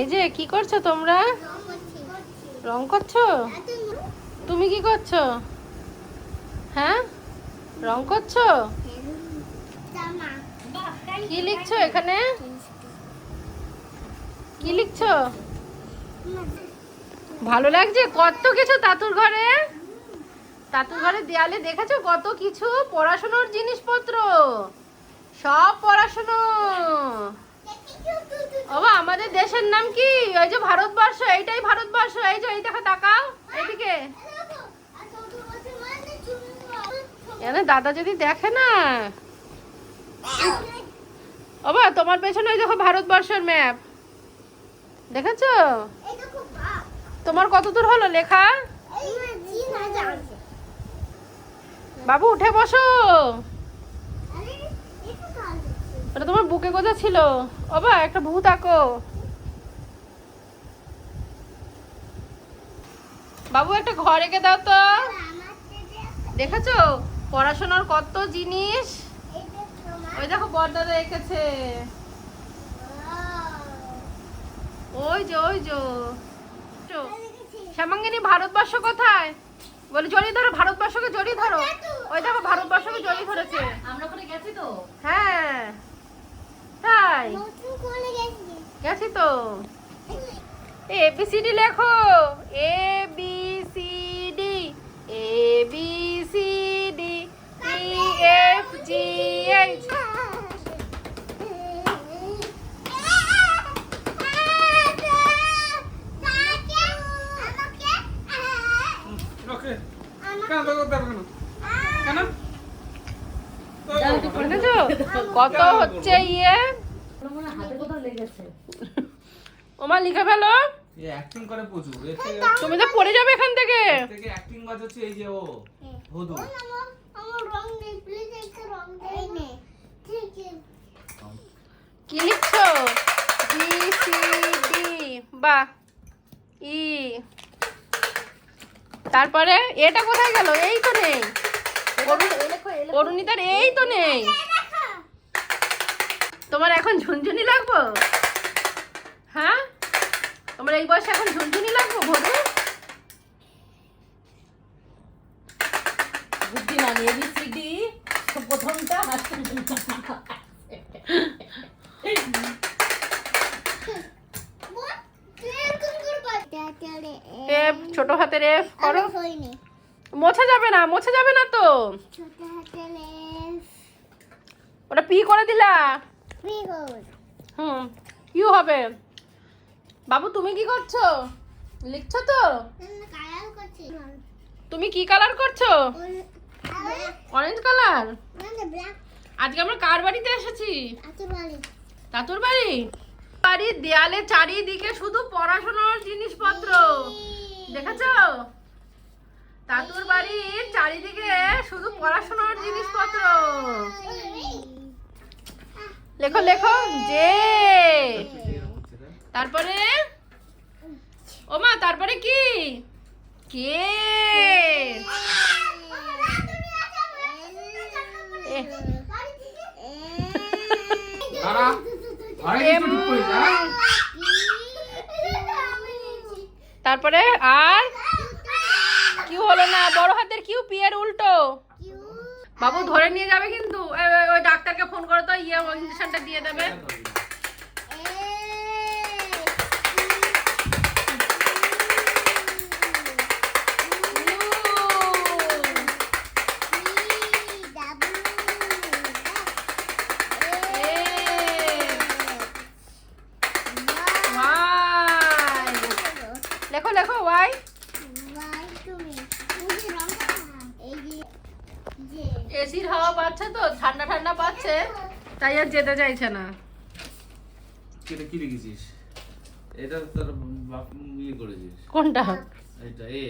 এই যে, কি করছ তোমরা? রং করছ? তুমি কি করছ? হ্যাঁ? রং করছ? কি লিখছো এখানে? কি লিখছো? ভালো লাগছে? কত কিছু তাতুর ঘরে? তাতুর ঘরে দেয়ালে দেখেছ কত কিছু? পড়াশোনার জিনিসপত্র। সব পড়াশোনা। আমাদের দেশের নাম কি? ওই যে ভারতবর্ষ, এইটাই ভারতবর্ষ। এই যে, এই দেখো, তাকাও এখানে দাদা যদি দেখে না। বাবা, তোমার পেছনে ওই দেখো ভারতবর্ষের ম্যাপ দেখেছ? তোমার কত দূর হলো লেখা? বাবু, উঠে বসো। ওটা তোমার বুকে কোথা ছিল। বাবা একটা ভূত আঁকো। বাবু, একটা ঘর এঁকে দাও তো। দেখেছ? পড়াশোনার কত জিনিস। ওই দেখো বর্ডারে এঁকেছে। ওই যে ওই যে। শ্যামাঙ্গিনী, ভারতবর্ষ কোথায়? বলি, জড়িয়ে ধরো, ভারতবর্ষকে জড়িয়ে ধরো। ওই দেখো, ভারতবর্ষকে জড়িয়ে ধরেছে। আমরা গেছি তো হ্যাঁ তাই গেছি তো? এ বি সি ডি লেখো। A B C D A B C D E F G H কত হচ্ছে ইয়ে? ওমা লিখে ফেলো। এ অ্যাক্টিং করে প্রচুর। তুমি তো পড়ে যাবে এখান থেকে। থেকে অ্যাক্টিং বাজ এই যে ও হদু কি লিখছো? বি সি ডি বা ই। তারপরে এটা কোথায় গেল? এই তো নেই। অরুণ- অরুণিতার এই তো নেই। তোমার এখন ঝুনঝুনি লাগবো? হ্যাঁ? তোমার এই বয়সে এখন ঝুনঝুনি লাগবো ভরু এবিসিডি প্রথমটা এফ ছোট হাতের এফ করো। মোছা যাবে না মোছা যাবে না তো। ওটা পি করে দিলা। হুম ইউ হবে। বাবু তুমি কি করছ? লিখছো তো? তুমি কি কালার করছ? অরেঞ্জ কালার আজকে আমরা কার বাড়িতে এসেছি? তাতুর বাড়ি। বাড়ির দেয়ালে চারিদিকে শুধু পড়াশোনার জিনিসপত্র। দেখেছ? তাতুর বাড়ির চারিদিকে শুধু পড়াশোনার জিনিসপত্র। লেখো লেখো। যে তারপরে? ওমা তারপরে কি? কে? তারপরে আর? কি হলো না? বড় হাতের কিউ পি এর উল্টো। বাবু ধরে নিয়ে যাবে কিন্তু। ওই ডাক্তারকে ফোন করে তো ইয়ে ইঞ্জেকশনটা দিয়ে দেবে। লেখো লেখো ওয়াই এসির হাওয়া পাচ্ছে তো ঠান্ডা ঠান্ডা পাচ্ছে তাই আর যেতে চাইছে না। এটা কি লিখেছিস এটা তোর বাপ ইয়ে করেছিস। কোনটা? এটা এ।